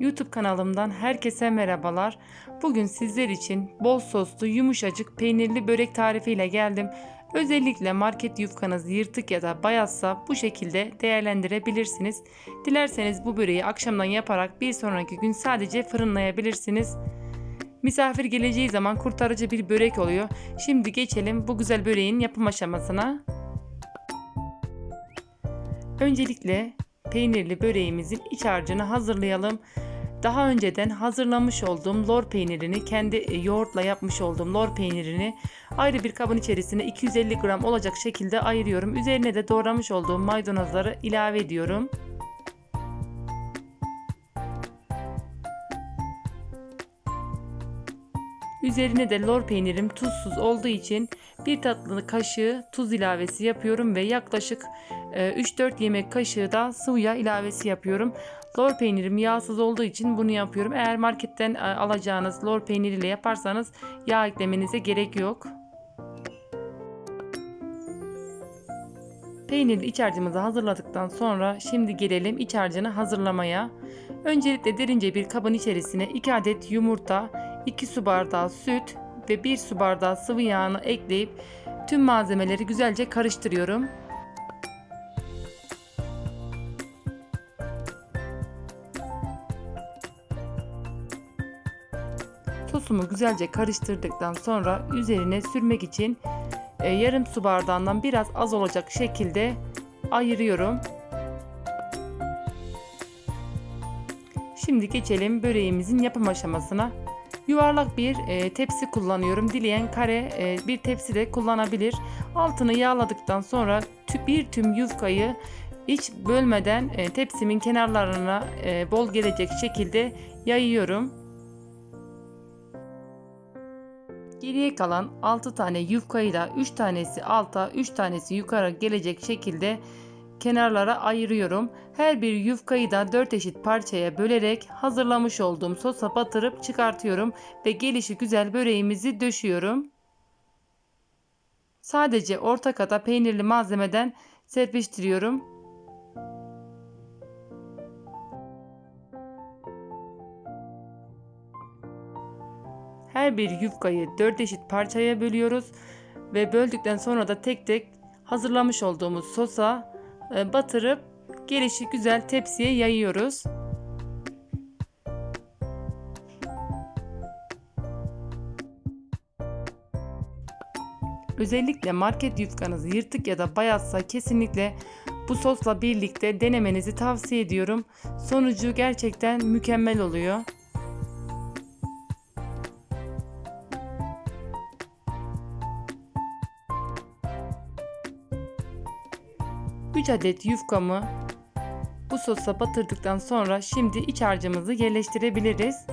YouTube kanalımdan herkese merhabalar. Bugün sizler için bol soslu yumuşacık peynirli börek tarifiyle geldim. Özellikle market yufkanız yırtık ya da bayatsa bu şekilde değerlendirebilirsiniz. Dilerseniz bu böreği akşamdan yaparak bir sonraki gün sadece fırınlayabilirsiniz. Misafir geleceği zaman kurtarıcı bir börek oluyor. Şimdi geçelim bu güzel böreğin yapım aşamasına. Öncelikle peynirli böreğimizin iç harcını hazırlayalım. Daha önceden hazırlamış olduğum lor peynirini, kendi e, yoğurtla yapmış olduğum lor peynirini ayrı bir kabın içerisine 250 gram olacak şekilde ayırıyorum. Üzerine de doğramış olduğum maydanozları ilave ediyorum. Üzerine de lor peynirim tuzsuz olduğu için bir tatlı kaşığı tuz ilavesi yapıyorum ve yaklaşık 3-4 yemek kaşığı da sıvı yağ ilavesi yapıyorum. Lor peynirim yağsız olduğu için bunu yapıyorum. Eğer marketten e, alacağınız lor peyniriyle yaparsanız yağ eklemenize gerek yok. Peynirli iç harcımızı hazırladıktan sonra şimdi gelelim iç harcını hazırlamaya. Öncelikle derince bir kabın içerisine 2 adet yumurta, 2 su bardağı süt ve 1 su bardağı sıvı yağını ekleyip tüm malzemeleri güzelce karıştırıyorum. Sosumu güzelce karıştırdıktan sonra üzerine sürmek için e, yarım su bardağından biraz az olacak şekilde ayırıyorum. Şimdi geçelim böreğimizin yapım aşamasına. Yuvarlak bir e, tepsi kullanıyorum. Dileyen kare e, bir tepsi de kullanabilir. Altını yağladıktan sonra tü, bir tüm yufkayı hiç bölmeden e, tepsimin kenarlarına e, bol gelecek şekilde yayıyorum. Geriye kalan 6 tane yufkayı da 3 tanesi alta 3 tanesi yukarı gelecek şekilde kenarlara ayırıyorum. Her bir yufkayı da 4 eşit parçaya bölerek hazırlamış olduğum sosa batırıp çıkartıyorum ve gelişi güzel böreğimizi döşüyorum. Sadece orta kata peynirli malzemeden serpiştiriyorum. Her bir yufkayı 4 eşit parçaya bölüyoruz ve böldükten sonra da tek tek hazırlamış olduğumuz sosa e, batırıp gelişi güzel tepsiye yayıyoruz. Özellikle market yufkanız yırtık ya da bayatsa kesinlikle bu sosla birlikte denemenizi tavsiye ediyorum. Sonucu gerçekten mükemmel oluyor. 3 adet yufkamı bu sosa batırdıktan sonra şimdi iç harcımızı yerleştirebiliriz.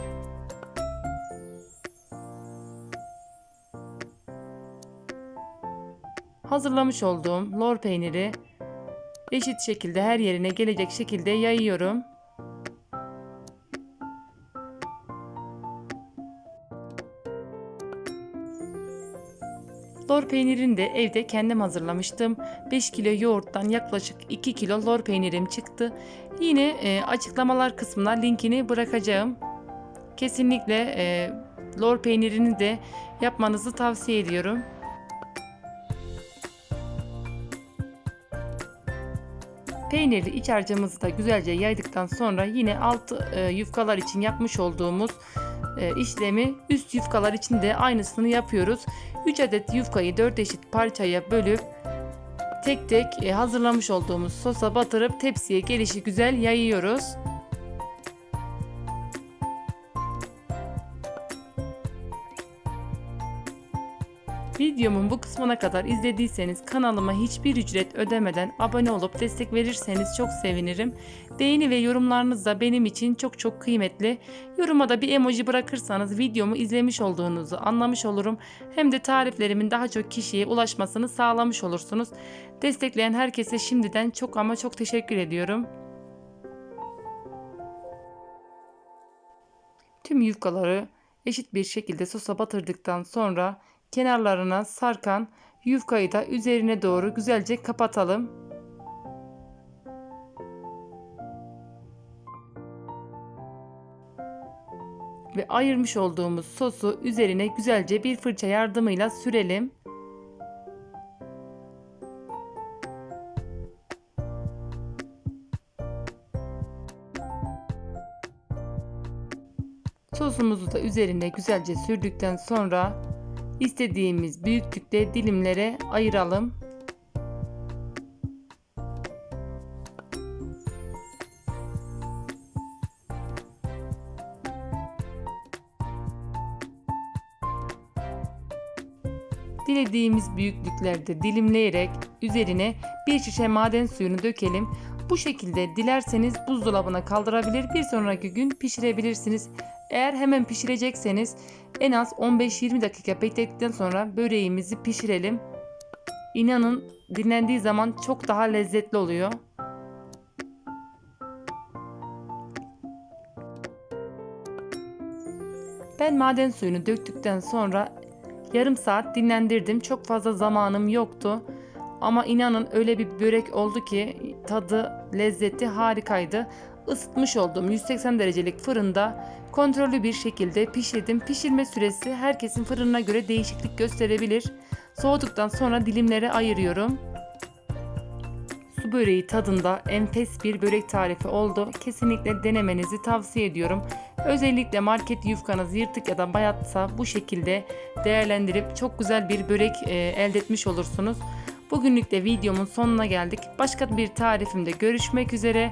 Hazırlamış olduğum lor peyniri eşit şekilde her yerine gelecek şekilde yayıyorum. Lor peynirini de evde kendim hazırlamıştım. 5 kilo yoğurttan yaklaşık 2 kilo lor peynirim çıktı. Yine e, açıklamalar kısmına linkini bırakacağım. Kesinlikle e, lor peynirini de yapmanızı tavsiye ediyorum. Peynirli iç harcımızı da güzelce yaydıktan sonra yine alt e, yufkalar için yapmış olduğumuz işlemi üst yufkalar için de aynısını yapıyoruz. 3 adet yufkayı 4 eşit parçaya bölüp tek tek e, hazırlamış olduğumuz sosa batırıp tepsiye gelişi güzel yayıyoruz. Videomun bu kısmına kadar izlediyseniz kanalıma hiçbir ücret ödemeden abone olup destek verirseniz çok sevinirim. Beğeni ve yorumlarınız da benim için çok çok kıymetli. Yoruma da bir emoji bırakırsanız videomu izlemiş olduğunuzu anlamış olurum. Hem de tariflerimin daha çok kişiye ulaşmasını sağlamış olursunuz. Destekleyen herkese şimdiden çok ama çok teşekkür ediyorum. Tüm yufkaları eşit bir şekilde sosa batırdıktan sonra kenarlarına sarkan yufkayı da üzerine doğru güzelce kapatalım. ve ayırmış olduğumuz sosu üzerine güzelce bir fırça yardımıyla sürelim. Sosumuzu da üzerine güzelce sürdükten sonra istediğimiz büyüklükte dilimlere ayıralım. Dilediğimiz büyüklüklerde dilimleyerek üzerine bir şişe maden suyunu dökelim. Bu şekilde dilerseniz buzdolabına kaldırabilir bir sonraki gün pişirebilirsiniz. Eğer hemen pişirecekseniz en az 15-20 dakika bekledikten sonra böreğimizi pişirelim. İnanın dinlendiği zaman çok daha lezzetli oluyor. Ben maden suyunu döktükten sonra yarım saat dinlendirdim. Çok fazla zamanım yoktu. Ama inanın öyle bir börek oldu ki tadı, lezzeti harikaydı. Isıtmış olduğum 180 derecelik fırında kontrollü bir şekilde pişirdim. Pişirme süresi herkesin fırınına göre değişiklik gösterebilir. Soğuduktan sonra dilimlere ayırıyorum. Su böreği tadında enfes bir börek tarifi oldu. Kesinlikle denemenizi tavsiye ediyorum. Özellikle market yufkanız yırtık ya da bayatsa bu şekilde değerlendirip çok güzel bir börek e, elde etmiş olursunuz. Bugünlük de videomun sonuna geldik. Başka bir tarifimde görüşmek üzere.